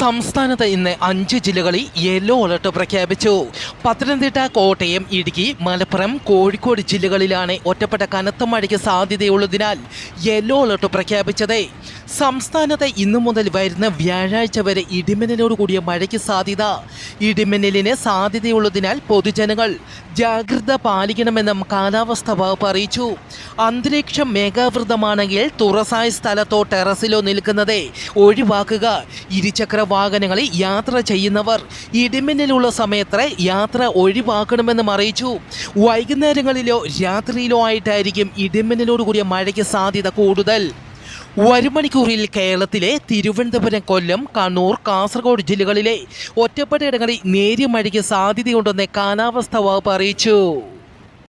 സംസ്ഥാനത്ത് ഇന്ന് അഞ്ച് ജില്ലകളിൽ യെല്ലോ അലർട്ട് പ്രഖ്യാപിച്ചു. പത്തനംതിട്ട കോട്ടയം ഇടുക്കി മലപ്പുറം കോഴിക്കോട് ജില്ലകളിലാണ് ഒറ്റപ്പെട്ട കനത്ത മഴയ്ക്ക് സാധ്യതയുള്ളതിനാൽ യെല്ലോ അലർട്ട് പ്രഖ്യാപിച്ചത്. സംസ്ഥാനത്ത് ഇന്നു മുതൽ വരുന്ന വ്യാഴാഴ്ച വരെ ഇടിമിന്നലോട് കൂടിയ മഴയ്ക്ക് സാധ്യത. ഇടിമിന്നലിന് സാധ്യതയുള്ളതിനാൽ പൊതുജനങ്ങൾ ജാഗ്രത പാലിക്കണമെന്നും കാലാവസ്ഥാ വകുപ്പ് അറിയിച്ചു. അന്തരീക്ഷം മേഘാവൃതമാണെങ്കിൽ തുറസായ സ്ഥലത്തോ ടെറസിലോ നിൽക്കുന്നതേ ഒഴിവാക്കുക. ഇരുചക്ര വാഹനങ്ങളിൽ യാത്ര ചെയ്യുന്നവർ ഇടിമിന്നലുള്ള സമയത്ത് യാത്ര ഒഴിവാക്കണമെന്നും അറിയിച്ചു. വൈകുന്നേരങ്ങളിലോ രാത്രിയിലോ ആയിട്ടായിരിക്കും ഇടിമിന്നലോട് കൂടിയ മഴയ്ക്ക് സാധ്യത കൂടുതൽ. ഒരു മണിക്കൂറിൽ കേരളത്തിലെ തിരുവനന്തപുരം കൊല്ലം കണ്ണൂർ കാസർഗോഡ് ജില്ലകളിലെ ഒറ്റപ്പെട്ട ഇടങ്ങളിൽ നേരിയ മഴയ്ക്ക് സാധ്യതയുണ്ടെന്ന് കാലാവസ്ഥാ വകുപ്പ് അറിയിച്ചു.